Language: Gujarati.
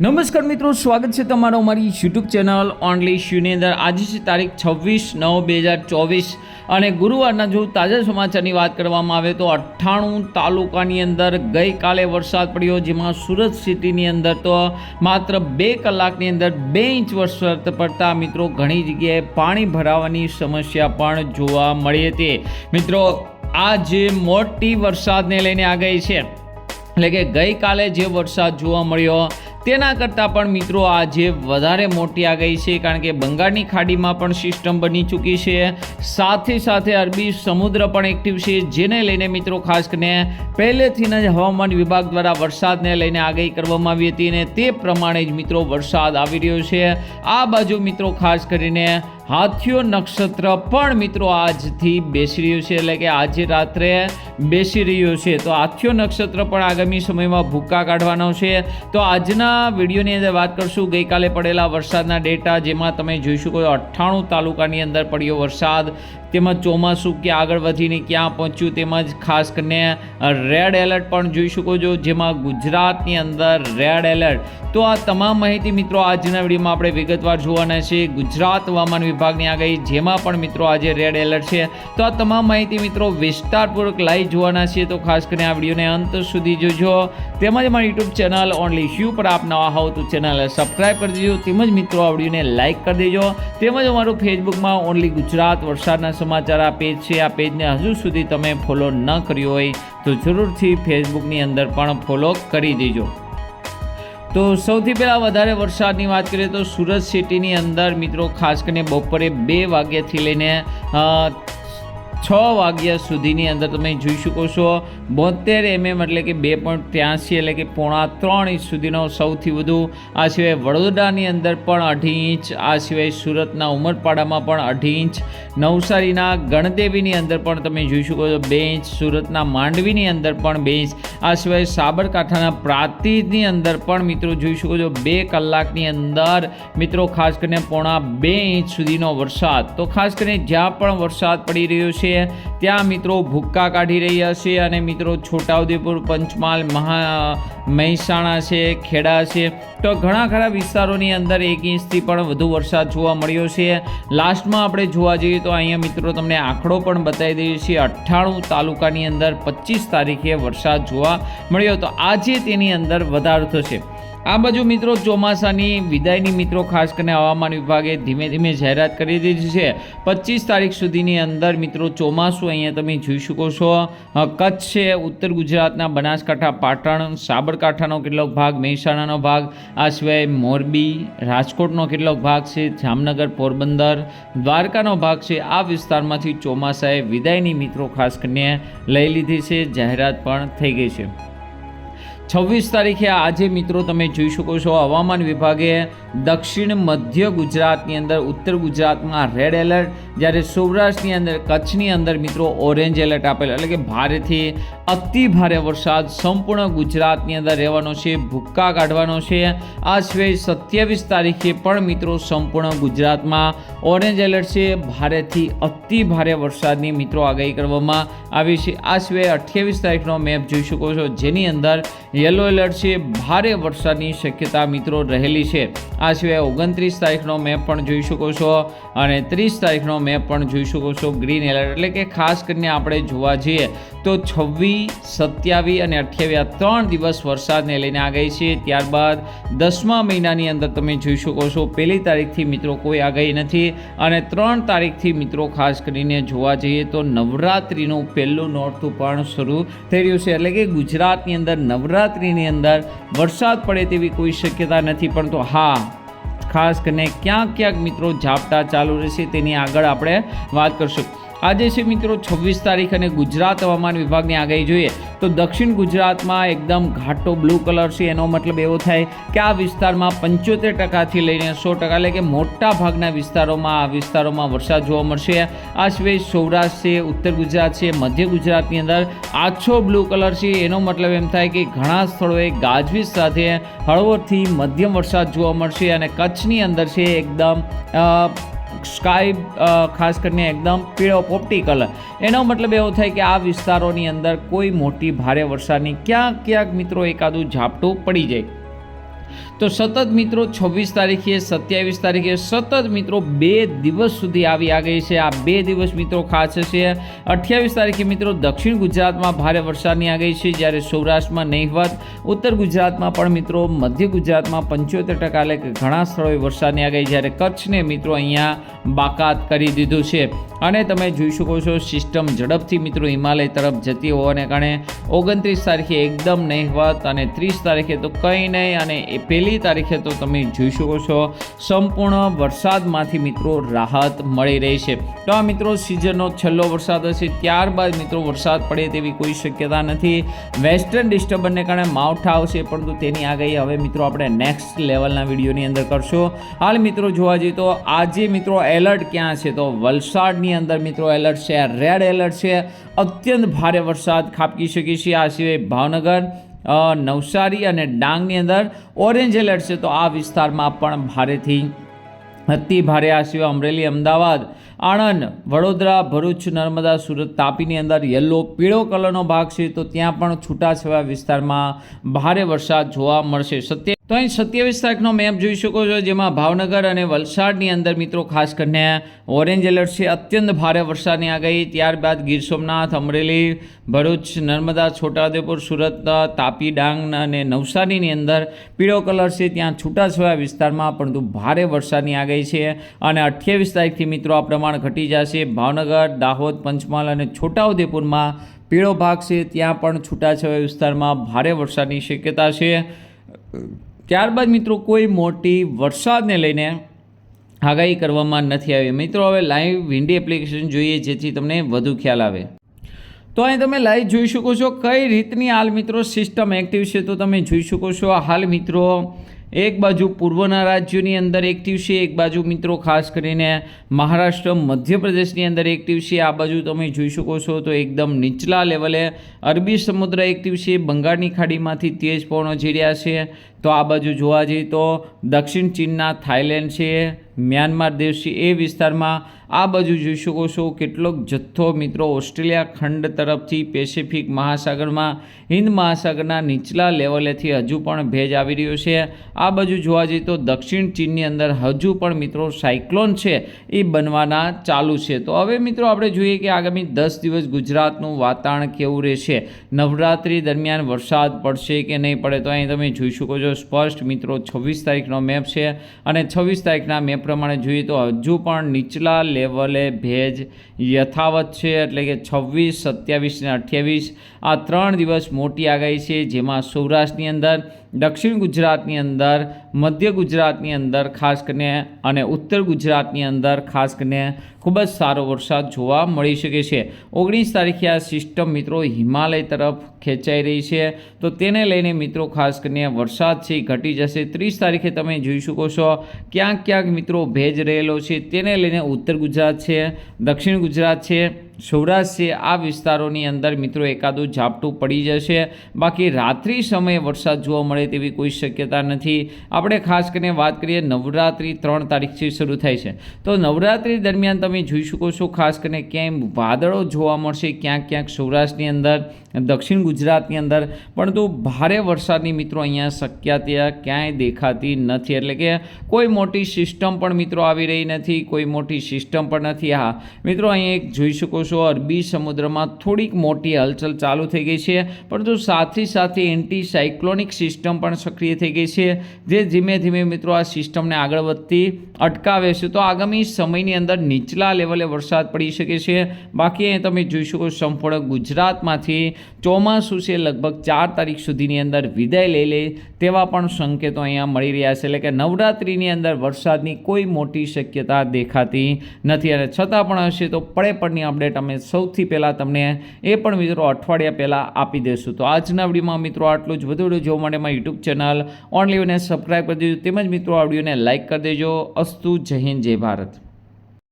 નમસ્કાર મિત્રો, સ્વાગત છે તમારો અમારી યુટ્યુબ ચેનલ ઓનલી શ્યુની અંદર. આજે છે તારીખ છવ્વીસ નવ બે હજાર ચોવીસ અને ગુરુવારના જો તાજા સમાચારની વાત કરવામાં આવે તો અઠ્ઠાણું તાલુકાની અંદર ગઈકાલે વરસાદ પડ્યો, જેમાં સુરત સિટીની અંદર તો માત્ર બે કલાકની અંદર બે ઇંચ વરસાદ પડતા મિત્રો ઘણી જગ્યાએ પાણી ભરાવાની સમસ્યા પણ જોવા મળી હતી. મિત્રો, આ જે મોટી વરસાદને લઈને આ ગઈ છે, એટલે કે ગઈકાલે જે વરસાદ જોવા મળ્યો તેના કરતાં પણ મિત્રો આજે વધારે મોટી આ ગઈ છે, કારણ કે બંગાળની ખાડીમાં પણ સિસ્ટમ બની ચૂકી છે. સાથે સાથે અરબી સમુદ્ર પણ એક્ટિવ છે, જેને લઈને મિત્રો ખાસ કરીને પહેલેથી જ હવામાન વિભાગ દ્વારા વરસાદને લઈને આગાહી કરવામાં આવી હતી અને તે પ્રમાણે જ મિત્રો વરસાદ આવી રહ્યો છે. આ બાજુ મિત્રો ખાસ કરીને હાથીઓ નક્ષત્ર પણ મિત્રો આજથી બેસી રહ્યું છે, એટલે કે આજે રાત્રે બેસી રહ્યો છે. તો હાથીઓ નક્ષત્ર પણ આગામી સમયમાં ભૂક્કા કાઢવાનો છે. તો આજના વિડીયોની અંદર વાત કરશું, ગઈકાલે પડેલા વરસાદના ડેટા જેમાં તમે જોઈ શકો અઠ્ઠાણું તાલુકાની અંદર પડ્યો વરસાદ, તેમજ ચોમાસું ક્યાં આગળ વધીને ક્યાં પહોંચ્યું, તેમજ ખાસ કરીને રેડ એલર્ટ પણ જોઈ શકો છો, જેમાં ગુજરાતની અંદર રેડ એલર્ટ. તો આ તમામ માહિતી મિત્રો આજના વિડીયોમાં આપણે વિગતવાર જોવાના છે. ગુજરાત હવામાન વિભાગની આગાહી, જેમાં પણ મિત્રો આજે રેડ એલર્ટ છે. તો આ તમામ માહિતી મિત્રો વિસ્તારપૂર્વક લાઈવ જોવાના છે તો ખાસ કરીને આ વિડીયોને અંત સુધી જોજો. તેમજ અમારી યુટ્યુબ ચેનલ ઓનલી શ્યુ પર આપ નવા હોવ તો ચેનલ સબસ્ક્રાઈબ કરી દેજો. તેમજ મિત્રો, આ વિડીયોને લાઈક કરી દેજો. તેમજ અમારું ફેસબુકમાં ઓનલી ગુજરાત વરસાદના સમાચાર આ પેજ છે. આ પેજને હજુ સુધી તમે ફોલો ન કર્યો હોય તો જરૂરથી ફેસબુકની અંદર પણ ફોલો કરી દેજો. તો સૌથી પહેલાં વધારે વરસાદની વાત કરીએ તો સુરત સિટીની અંદર મિત્રો, ખાસ કરીને બપોરે બે વાગ્યાથી લઈને છ વાગ્યા સુધીની અંદર તમે જોઈ શકો છો. બોતેર એમએમ એટલે કે બે પોઈન્ટ ત્યાંસી એટલે કે પોણા ત્રણ ઇંચ સુધીનો સૌથી વધુ. આ સિવાય વડોદરાની અંદર પણ અઢી ઇંચ, આ સિવાય સુરતના ઉમરપાડામાં પણ અઢી ઇંચ. નવસારીના ગણદેવીની અંદર પણ તમે જોઈ શકો છો બે ઇંચ, સુરતના માંડવીની અંદર પણ બે ઇંચ. આ સિવાય સાબરકાંઠાના પ્રાતિજની અંદર પણ મિત્રો જોઈ શકો છો બે કલાકની અંદર. મિત્રો, ખાસ કરીને પોણા બે ઇંચ સુધીનો વરસાદ. તો ખાસ કરીને જ્યાં પણ વરસાદ પડી રહ્યો છે, ત્યાં મિત્રો ભૂક્કા કાઢી રહ્યા છે અને મિત્રો, છોટાઉદેપુર, પંચમહાલ, મહા, મહેસાણા છે, ખેડા છે. તો ઘણા ખરા વિસ્તારોની અંદર એક ઇંચથી પણ વધુ વરસાદ જોવા મળ્યો છે. લાસ્ટમાં આપણે જોવા જઈએ તો અહીંયા મિત્રો તમને આંકડો પણ બતાવી દઈએ છીએ. અઠ્ઠાણું તાલુકાની અંદર પચીસ તારીખે વરસાદ જોવા મળ્યો. તો આજે તેની અંદર વધારો થશે. આ બાજુ મિત્રો ચોમાસાની વિદાયની મિત્રો ખાસ કરીને હવામાન વિભાગે ધીમે ધીમે જાહેરાત કરી દીધી છે. પચીસ તારીખ સુધીની અંદર મિત્રો ચોમાસું અહીંયા તમે જોઈ શકો છો. કચ્છ છે, ઉત્તર ગુજરાતના બનાસકાંઠા, પાટણ, સાબરકાંઠાનો કેટલોક ભાગ, મહેસાણાનો ભાગ, આ સિવાય મોરબી, રાજકોટનો કેટલોક ભાગ છે, જામનગર, પોરબંદર, દ્વારકાનો ભાગ છે. આ વિસ્તારમાંથી ચોમાસાએ વિદાયની મિત્રો ખાસ કરીને લઈ લીધી છે. જાહેરાત પણ થઈ ગઈ છે. છવ્વીસ તારીખે આજે મિત્રો તમે જોઈ શકો છો, હવામાન વિભાગે દક્ષિણ મધ્ય ગુજરાતની અંદર, ઉત્તર ગુજરાતમાં રેડ એલર્ટ જ્યારે સૌરાષ્ટ્રની અંદર, કચ્છની અંદર મિત્રો ઓરેન્જ એલર્ટ આપેલ, એટલે કે ભારેથી અતિ ભારે વરસાદ સંપૂર્ણ ગુજરાતની અંદર રહેવાનો છે, ભૂક્કા કાઢવાનો છે. આ સિવાય સત્યાવીસ તારીખે પણ મિત્રો સંપૂર્ણ ગુજરાતમાં ઓરેન્જ એલર્ટ છે. ભારેથી અતિ ભારે વરસાદની મિત્રો આગાહી કરવામાં આવી છે. આ સિવાય અઠ્યાવીસ તારીખનો મેપ જોઈ શકો છો, જેની અંદર યલો એલર્ટ છે. ભારે વરસાદની શક્યતા મિત્રો રહેલી છે. આ સિવાય ઓગણત્રીસ તારીખનો મેપ પણ જોઈ શકો છો અને ત્રીસ તારીખનો મેપ પણ જોઈ શકો છો, ગ્રીન એલર્ટ. એટલે કે ખાસ કરીને આપણે જોવા જઈએ તો છવ્વીસ સત્યાવીસ અને અઠ્યાવીસ આ ત્રણ દિવસ વરસાદને લઈને આગાહી છે. ત્યારબાદ દસમા મહિનાની અંદર તમે જોઈ શકો છો, પહેલી તારીખથી મિત્રો કોઈ આગાહી નથી અને ત્રણ તારીખથી મિત્રો ખાસ કરીને જોવા જઈએ તો નવરાત્રિનું પહેલું નોરતું પણ શરૂ થઈ રહ્યું છે. એટલે કે ગુજરાતની અંદર નવરાત્રિની અંદર વરસાદ પડે તેવી કોઈ શક્યતા નથી પણ તો હા, ખાસ કરીને ક્યાંક ક્યાંક મિત્રો ઝાપટા ચાલુ રહેશે તેની આગળ આપણે વાત કરશું. આજે છે મિત્રો છવ્વીસ તારીખ અને ગુજરાત હવામાન વિભાગની આગાહી જોઈએ તો દક્ષિણ ગુજરાતમાં એકદમ ઘાટો બ્લુ કલર છે. એનો મતલબ એવો થાય કે આ વિસ્તારમાં પંચોતેર ટકાથી લઈને સો ટકા એટલે કે મોટા ભાગના વિસ્તારોમાં, આ વિસ્તારોમાં વરસાદ જોવા મળશે. આ સિવાય સૌરાષ્ટ્ર છે, ઉત્તર ગુજરાત છે, મધ્ય ગુજરાતની અંદર આછો બ્લુ કલર છે. એનો મતલબ એમ થાય કે ઘણા સ્થળોએ ગાજવીજ સાથે હળવોથી મધ્યમ વરસાદ જોવા મળશે અને કચ્છની અંદર છે એકદમ સ્કાય ખાસ કરીને એકદમ પીળો પોપટી કલર એનો મતલબ એવો થાય કે આ વિસ્તારોની અંદર કોઈ મોટી ભારે વરસાદની ક્યાંક ક્યાંક મિત્રો એકાદું ઝાપટું પડી જાય. તો સતત મિત્રો છવ્વીસ તારીખે, સત્યાવીસ તારીખે સતત મિત્રો બે દિવસ સુધી આવી આ ગઈ છે. આ બે દિવસ મિત્રો ખાસ છે. અઠ્યાવીસ તારીખે મિત્રો દક્ષિણ ગુજરાતમાં ભારે વરસાદની આ છે. જ્યારે સૌરાષ્ટ્રમાં નહીવત ઉત્તર ગુજરાતમાં પણ મિત્રો મધ્ય ગુજરાતમાં પંચોતેર ટકા એટલે ઘણા સ્થળોએ વરસાદની આ જ્યારે કચ્છને મિત્રો અહીંયા બાકાત કરી દીધું છે. અને તમે જોઈ શકો છો સિસ્ટમ ઝડપથી મિત્રો હિમાલય તરફ જતી હોવાને કારણે ઓગણત્રીસ તારીખે એકદમ નહીવત અને ત્રીસ તારીખે તો કંઈ નહીં અને પહેલી તારીખે તો તમે જોઈ શકો છો, સંપૂર્ણ વરસાદમાંથી મિત્રો રાહત મળી રહી છે. તો આ મિત્રો સિઝનનો છેલ્લો વરસાદ હશે, ત્યારબાદ મિત્રો વરસાદ પડે તેવી કોઈ શક્યતા નથી. વેસ્ટર્ન ડિસ્ટર્બન્સને કારણે માવઠા આવશે, પરંતુ તેની આગાહી હવે મિત્રો આપણે નેક્સ્ટ લેવલના વિડીયોની અંદર કરશું. હાલ મિત્રો જોવા જઈએ તો આજે મિત્રો એલર્ટ ક્યાં છે? તો વલસાડની અંદર મિત્રો એલર્ટ છે રેડ એલર્ટ છે. અત્યંત ભારે વરસાદ ખાબકી શકે છે. આ સિવાય ભાવનગર નવસારી અને ડાંગની અંદર ઓરેન્જ એલર્ટ છે. તો આ વિસ્તારમાં પણ ભારેથી અતિ ભારે આ સિવાય અમરેલી, અમદાવાદ, આણંદ, વડોદરા, ભરૂચ, નર્મદા, સુરત તાપીની અંદર યલો, પીળો કલરનો ભાગ છે. તો ત્યાં પણ છૂટાછવાયા વિસ્તારમાં ભારે વરસાદ જોવા મળશે. સત્ય તો અહીં સત્યાવીસ તારીખનો મેપ જોઈ શકો છો, જેમાં ભાવનગર અને વલસાડની અંદર મિત્રો ખાસ કરીને ઓરેન્જ એલર્ટ છે. અત્યંત ભારે વરસાદની આગાહી. ત્યારબાદ ગીર સોમનાથ, અમરેલી, ભરૂચ, નર્મદા, છોટાઉદેપુર, સુરત, તાપી, ડાંગ અને નવસારીની અંદર પીળો કલર છે. ત્યાં છૂટાછવાયા વિસ્તારમાં પરંતુ ભારે વરસાદની આગાહી છે અને અઠ્યાવીસ તારીખથી મિત્રો આ પ્રમાણ ઘટી જશે. ભાવનગર, દાહોદ, પંચમહાલ અને છોટાઉદેપુરમાં પીળો ભાગ છે. ત્યાં પણ છૂટાછવાયા વિસ્તારમાં ભારે વરસાદની શક્યતા છે. ત્યારબાદ મિત્રો કોઈ મોટી વરસાદને લઈને આગાહી કરવામાં નથી આવી. મિત્રો, હવે લાઈવ વિન્ડી એપ્લિકેશન જોઈએ જેથી તમને વધુ ખ્યાલ આવે. તો અહીં તમે લાઈવ જોઈ શકો છો કઈ રીતની હાલ મિત્રો સિસ્ટમ એક્ટિવ છે તો તમે જોઈ શકો છો હાલ મિત્રો એક બાજુ પૂર્વના રાજ્યોની અંદર એક્ટિવ છે એક બાજુ મિત્રો ખાસ કરીને મહારાષ્ટ્ર, મધ્યપ્રદેશની અંદર એક્ટિવ છે આ બાજુ તમે જોઈ શકો છો તો એકદમ નીચલા લેવલે અરબી સમુદ્ર એક્ટિવ છે બંગાળની ખાડીમાંથી તેજ પવનો રહ્યા છે. તો આ બાજુ જોવા જઈએ તો દક્ષિણ ચીનના થાઈલેન્ડ છે. મ્યાનમાર દેશી એ વિસ્તારમાં આ બાજુ જોઈ શકો છો કેટલોક જથ્થો મિત્રો ઓસ્ટ્રેલિયા ખંડ તરફથી પેસિફિક મહાસાગરમાં, હિન્દ મહાસાગરના નીચલા લેવલેથી હજુ પણ ભેજ આવી રહ્યો છે. આ બાજુ જોવા જઈએ તો દક્ષિણ ચીનની અંદર હજુ પણ મિત્રો સાયક્લોન છે એ બનવાના ચાલુ છે. તો હવે મિત્રો આપણે જોઈએ કે આગામી દસ દિવસ ગુજરાતનું વાતાવરણ કેવું રહેશે? નવરાત્રિ દરમિયાન વરસાદ પડશે કે નહીં પડે તો અહીં તમે જોઈ શકો છો સ્પષ્ટ મિત્રો છવ્વીસ તારીખનો મેપ છે અને છવ્વીસ તારીખના મેપ પ્રમાણે જોઈએ તો હજુ પણ નીચલા લેવલે ભેજ યથાવત છે, એટલે કે છવ્વીસ, સત્યાવીસ અને અઠ્યાવીસ. આ ત્રણ દિવસ મોટી આગાહી છે, જેમાં સૌરાષ્ટ્રની અંદર દક્ષિણ ગુજરાતની અંદર, મધ્ય ગુજરાતની અંદર ખાસ કરીને અને ઉત્તર ગુજરાતની અંદર ખાસ કરીને ખૂબ જ સારો વરસાદ જોવા મળી શકે છે. ઓગણીસ તારીખે આ સિસ્ટમ મિત્રો હિમાલય તરફ ખેંચાઈ રહી છે. તો તેને લઈને મિત્રો ખાસ કરીને વરસાદ છે ઘટી જશે. ત્રીસ તારીખે તમે જોઈ શકો છો ક્યાંક ક્યાંક મિત્રો ભેજ રહેલો છે. તેને લઈને ઉત્તર ગુજરાત છે, દક્ષિણ ગુજરાત છે સૌરાષ્ટ્ર આ વિસ્તારોની અંદર મિત્રો એકાદું ઝાપટું પડી જશે. બાકી રાત્રિ સમયે વરસાદ જોવા મળે તેવી કોઈ શક્યતા નથી. આપણે ખાસ કરીને વાત કરીએ નવરાત્રિ ત્રણ તારીખથી શરૂ થાય છે. તો નવરાત્રિ દરમિયાન તમે જોઈ શકો છો ખાસ કરીને ક્યાંય વાદળો જોવા મળશે ક્યાંક ક્યાંક સૌરાષ્ટ્રની અંદર. દક્ષિણ ગુજરાતની અંદર, પરંતુ ભારે વરસાદની મિત્રો અહીંયા શક્યતા ક્યાંય દેખાતી નથી. એટલે કે કોઈ મોટી સિસ્ટમ પણ મિત્રો આવી રહી નથી, કોઈ મોટી સિસ્ટમ પણ નથી. હા, મિત્રો અહીંયા એક જોઈ શકો છો, અરબી સમુદ્રમાં થોડીક મોટી હલચલ ચાલુ થઈ ગઈ છે, પરંતુ સાથે સાથે એન્ટી સાયક્લોનિક સિસ્ટમ પણ સક્રિય થઈ ગઈ છે, જે ધીમે ધીમે મિત્રો આ સિસ્ટમને આગળ વધતી અટકાવે છે. તો આગામી સમયની અંદર નીચલા લેવલે વરસાદ પડી શકે છે. બાકી તમે જોઈ શકો સંપૂર્ણ ગુજરાતમાંથી ચોમાસું છે, લગભગ ચાર તારીખ સુધીની અંદર વિદાય લઈ લે તેવા પણ સંકેતો અહીંયા મળી રહ્યા છે. એટલે કે નવરાત્રિની અંદર વરસાદની કોઈ મોટી શક્યતા દેખાતી નથી અને છતાં પણ હશે તો પડે પડની અપડેટ અમે સૌથી પહેલાં તમને એ પણ મિત્રો અઠવાડિયા પહેલાં આપી દઈશું તો આજના વિડીયોમાં મિત્રો આટલું જ. વધુ જોવા માટે મારી યુટ્યુબ ચેનલ ઓનલી સબસ્ક્રાઈબ કરી દેજો. તેમજ મિત્રો આ વિડીયોને લાઇક કરી દેજો. અસ્તુ જય હિન્દ, જય ભારત.